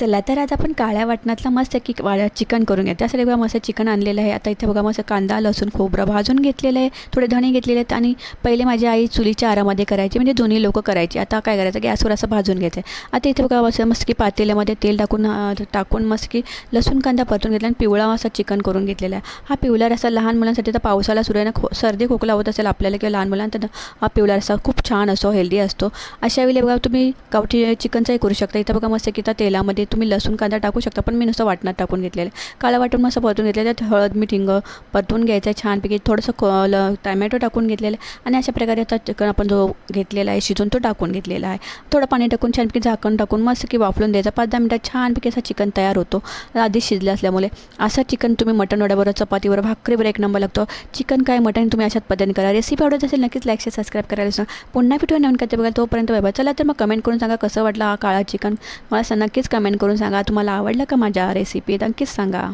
चला तर आज आपण काळ्या वाटणातला मस्त की वाळ्या चिकन करून घ्या त्यासाठी बघा मस्त चिकन आणलेलं आहे. आता इथे बघा मस्त कांदा लसूण खोबरं भाजून घेतलेलं आहे. थोडे धणे घेतलेले आहेत आणि पहिले माझी आई चुलीच्या आरामध्ये करायची. म्हणजे दोन्ही लोकं करायची. आता काय करायचं? गॅसवर असं भाजून घ्यायचं आता इथे बघा असं मस्त की पातेल्यामध्ये तेल टाकून टाकून मस्त की लसूण कांदा परतून घेतला आणि पिवळा असा चिकन करून घेतलेला आहे. हा पिवळा रसा लहान मुलांसाठी तर पावसाला सुरू आहे ना खो सर्दी खोकला होत असेल आपल्याला किंवा लहान मुलांना तर हा पिवळा रसा खूप छान असतो हेल्दी असतो. अशा वेळी बघा तुम्ही गावठी चिकनचाही करू शकता. इथं बघा मस्त की त्या तेलामध्ये तुम्ही लसूण कांदा टाकू शकता पण मी नुसतं वाटणात टाकून घेतलेलं आहे. काळं वाटून मस्त परतून घेतलेलं त्यात हळद मीठ हिंग परतून घ्यायचं आहे छानपैकी. थोडंसं क ल टमॅटो टाकून घेतलेलं आहे. आणि अशा प्रकारे आता चिकन आपण जो घेतलेला आहे शिजून तो टाकून घेतलेला आहे. थोडं पाणी टाकून छानपैकी झाकण टाकून मस्त की वाफलून द्यायचा. पाच दहा मिनटात छानपैकी असा चिकन तयार होतो. आधी शिजलं असल्यामुळे. असं चिकन तुम्ही मटण वड्याबरोबर चपातीवर भाकरीवर एक नंबर लागतो. चिकन काय मटण तुम्ही अशाच पद्धतीने करा. रेसिपी आवडत असेल नक्कीच लाईक शेअर सबस्क्राईब करायला सांगा पुन्हा व्हिडिओ नवीन करते बघा तोपर्यंत बाय चला तर मग कमेंट करून सांगा कसं वाटलं हा काळा चिकन. मला नक्कीच नक्कीच कमेंट करून सांगा. तुम्हाला आवडलं का माझ्या रेसिपी नक्कीच सांगा.